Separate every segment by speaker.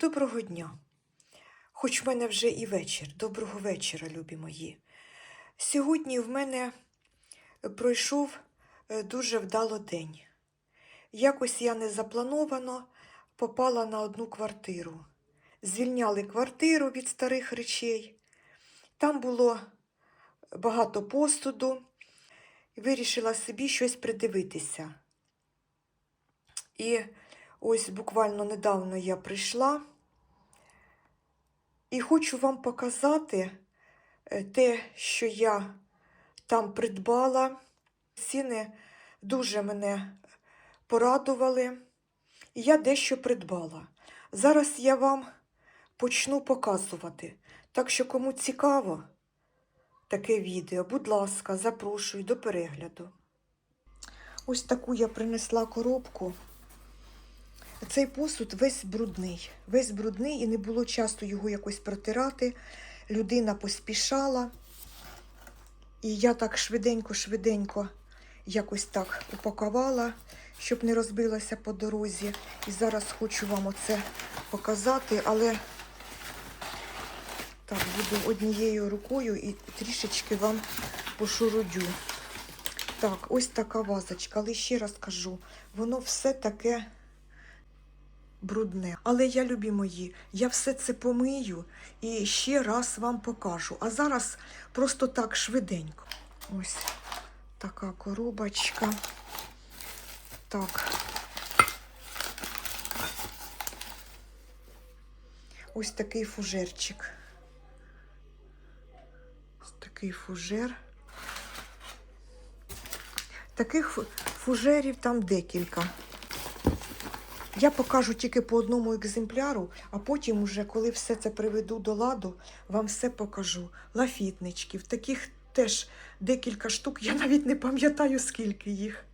Speaker 1: Доброго дня. Хоч в мене вже і вечір. Доброго вечора, любі мої. Сьогодні в мене пройшов е, дуже вдало день. Якось я незаплановано попала на одну квартиру. Звільняли квартиру від старих речей. Там було багато посуду. Вирішила собі щось придивитися. І ось буквально недавно я прийшла і хочу вам показати е, те, що я там придбала. Ціни дуже мене порадували, і я дещо придбала. Зараз я вам почну показувати. Так що, кому цікаво таке відео, будь ласка, запрошую до перегляду. Ось таку я принесла коробку. Цей посуд весь брудний, весь брудний і не було часу його якось протирати. Людина поспішала. І я так швиденько-швиденько якось так упакувала, щоб не розбилася по дорозі. І зараз хочу вам оце показати, але так, буду однією рукою і трішечки вам пошурудю. Так, ось така вазочка, але ще раз кажу, воно все таке брудне. Але я, любі мої, я все це помию і ще раз вам покажу. А зараз просто так швиденько. Ось така коробочка. Так. Ось такий фужерчик. Ось такий фужер. Таких фужерів там декілька. Я покажу тільки по одному екземпляру, а потім, уже, коли все це приведу до ладу, вам все покажу. Лафітничків. Таких теж декілька штук, я навіть не пам'ятаю, скільки їх.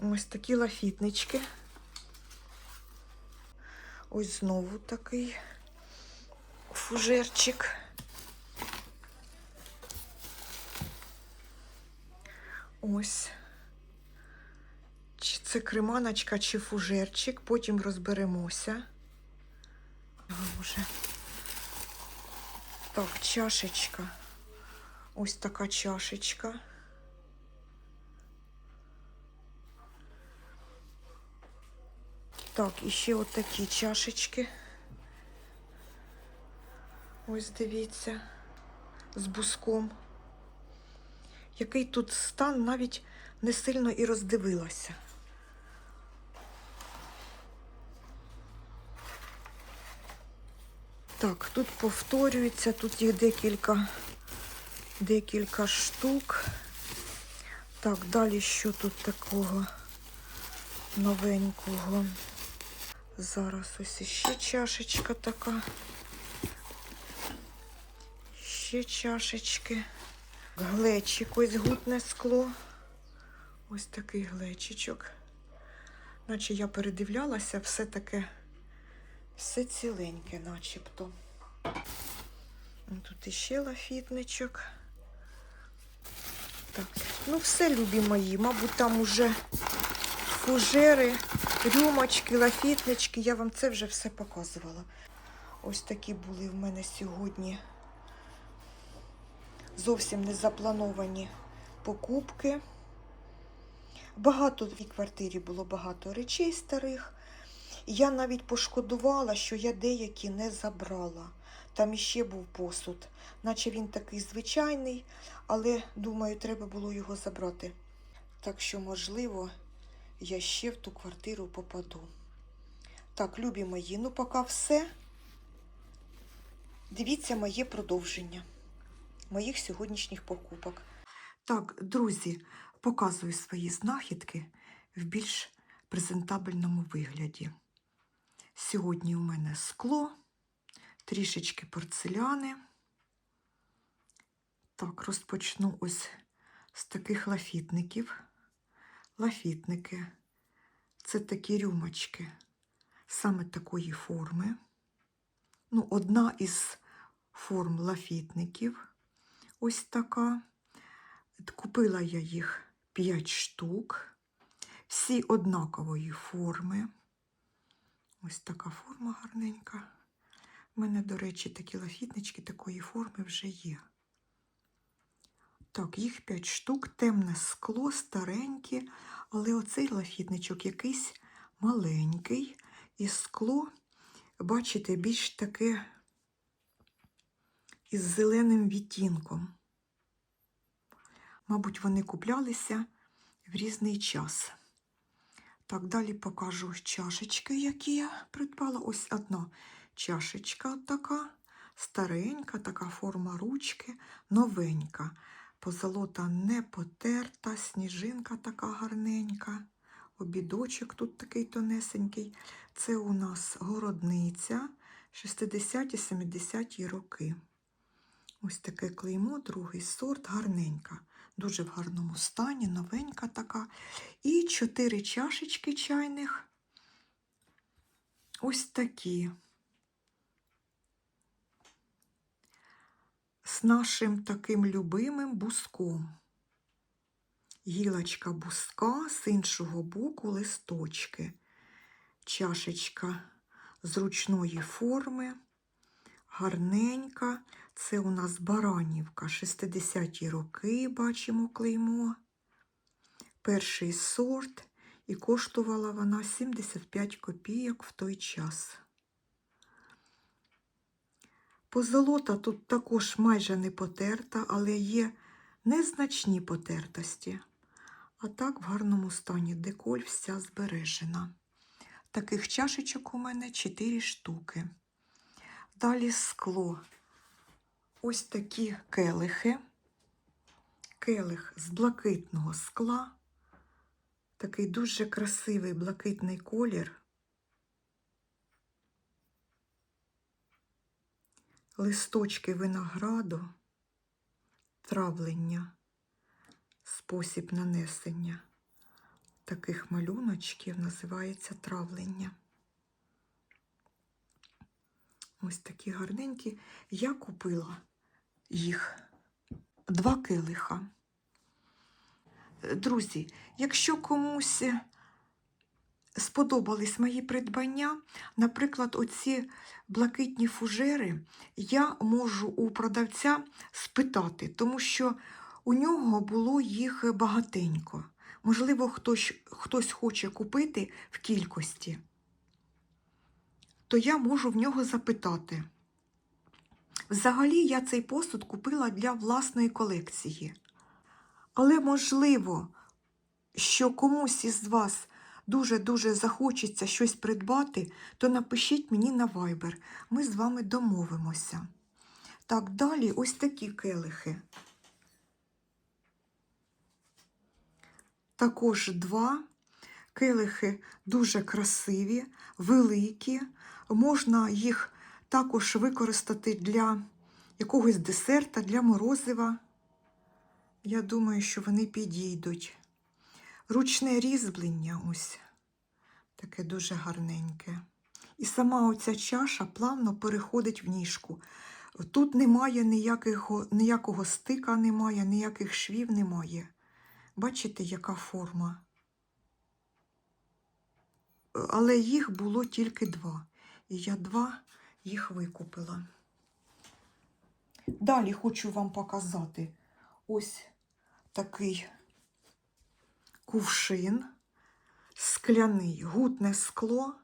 Speaker 1: Ось такі лафітнички. Ось знову такий фужерчик. Ось. Це креманочка, чи фужерчик, потім розберемося. Вже. Так, чашечка. Ось така чашечка. Так, і ще от такі чашечки. Ось дивіться, з буском. Який тут стан навіть не сильно і роздивилася. Так, тут повторюється, тут їх декілька, декілька штук. Так, далі що тут такого новенького? Зараз ось іще чашечка така. Ще чашечки. Глечик, ось гутне скло. Ось такий глечичок. Наче я передивлялася, все таке, все ціленьке, начебто. Тут іще лафітничок. Так, ну все, любі мої, мабуть, там уже фужери, рюмочки, лафітнички. Я вам це вже все показувала. Ось такі були в мене сьогодні зовсім не заплановані покупки. Багато в квартирі було багато речей старих. Я навіть пошкодувала, що я деякі не забрала. Там іще був посуд, наче він такий звичайний, але, думаю, треба було його забрати. Так що, можливо, я ще в ту квартиру попаду. Так, любі мої, ну поки все. Дивіться моє продовження моїх сьогоднішніх покупок. Так, друзі, показую свої знахідки в більш презентабельному вигляді. Сьогодні у мене скло, трішечки порцеляни. Так, розпочну ось з таких лафітників. Лафітники це такі рюмочки саме такої форми. Ну, одна із форм лафітників. Ось така. Купила я їх 5 штук, всі однакової форми. Ось така форма гарненька. У мене, до речі, такі лафітнички такої форми вже є. Так, їх 5 штук, темне скло, старенькі, але оцей лафітничок якийсь маленький. І скло, бачите, більш таке із зеленим відтінком. Мабуть, вони куплялися в різний час. Так, далі покажу чашечки, які я придбала. Ось одна чашечка така, старенька, така форма ручки, новенька. Позолота не потерта, сніжинка така гарненька. Обідочок тут такий тонесенький. Це у нас городниця 60-70 роки. Ось таке клеймо, другий сорт, гарненька. Дуже в гарному стані, новенька така. І чотири чашечки чайних. Ось такі. З нашим таким любимим буском. Гілочка буска, з іншого боку листочки. Чашечка зручної форми, гарненька. Це у нас Баранівка, 60-ті роки, бачимо клеймо. Перший сорт, і коштувала вона 75 копійок в той час. Позолота тут також майже не потерта, але є незначні потертості. А так в гарному стані деколь вся збережена. Таких чашечок у мене 4 штуки. Далі скло. Ось такі келихи. Келих з блакитного скла. Такий дуже красивий блакитний колір. Листочки винограду, травлення, спосіб нанесення таких малюночків називається травлення. Ось такі гарненькі. Я купила їх два килиха. Друзі, якщо комусь сподобались мої придбання, наприклад, оці блакитні фужери, я можу у продавця спитати, тому що у нього було їх багатенько. Можливо, хтось, хтось хоче купити в кількості, то я можу в нього запитати. Взагалі, я цей посуд купила для власної колекції. Але можливо, що комусь із вас дуже-дуже захочеться щось придбати, то напишіть мені на Viber. Ми з вами домовимося. Так, далі ось такі келихи. Також два келихи дуже красиві, великі. Можна їх також використати для якогось десерта, для морозива. Я думаю, що вони підійдуть. Ручне різьблення ось таке дуже гарненьке. І сама оця чаша плавно переходить в ніжку. Тут немає ніякого, ніякого стика, немає, ніяких швів немає. Бачите, яка форма? Але їх було тільки два. І я два їх викупила. Далі хочу вам показати ось такий кувшин, скляний, гутне скло.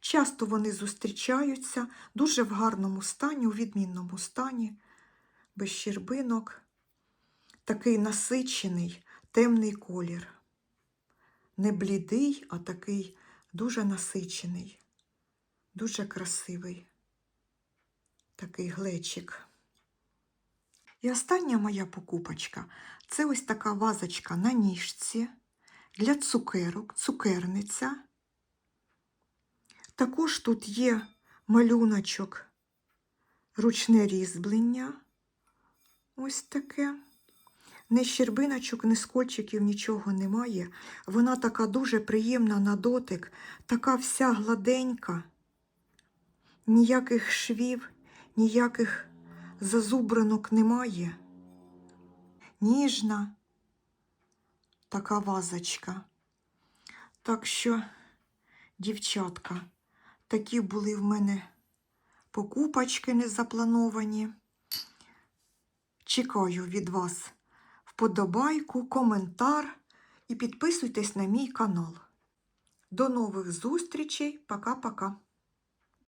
Speaker 1: Часто вони зустрічаються дуже в гарному стані, у відмінному стані, без щербинок, такий насичений, темний колір. Не блідий, а такий дуже насичений, дуже красивий, такий глечик. І остання моя покупочка це ось така вазочка на ніжці для цукерок, цукерниця. Також тут є малюночок, ручне різьблення. Ось таке. Ні щербиночок, ні скольчиків, нічого немає. Вона така дуже приємна на дотик, така вся гладенька, ніяких швів, ніяких зазубринок немає. Ніжна така вазочка. Так що, дівчатка, Такі були в мене покупочки незаплановані. Чекаю від вас вподобайку, коментар і підписуйтесь на мій канал. До нових зустрічей. Пока-пока.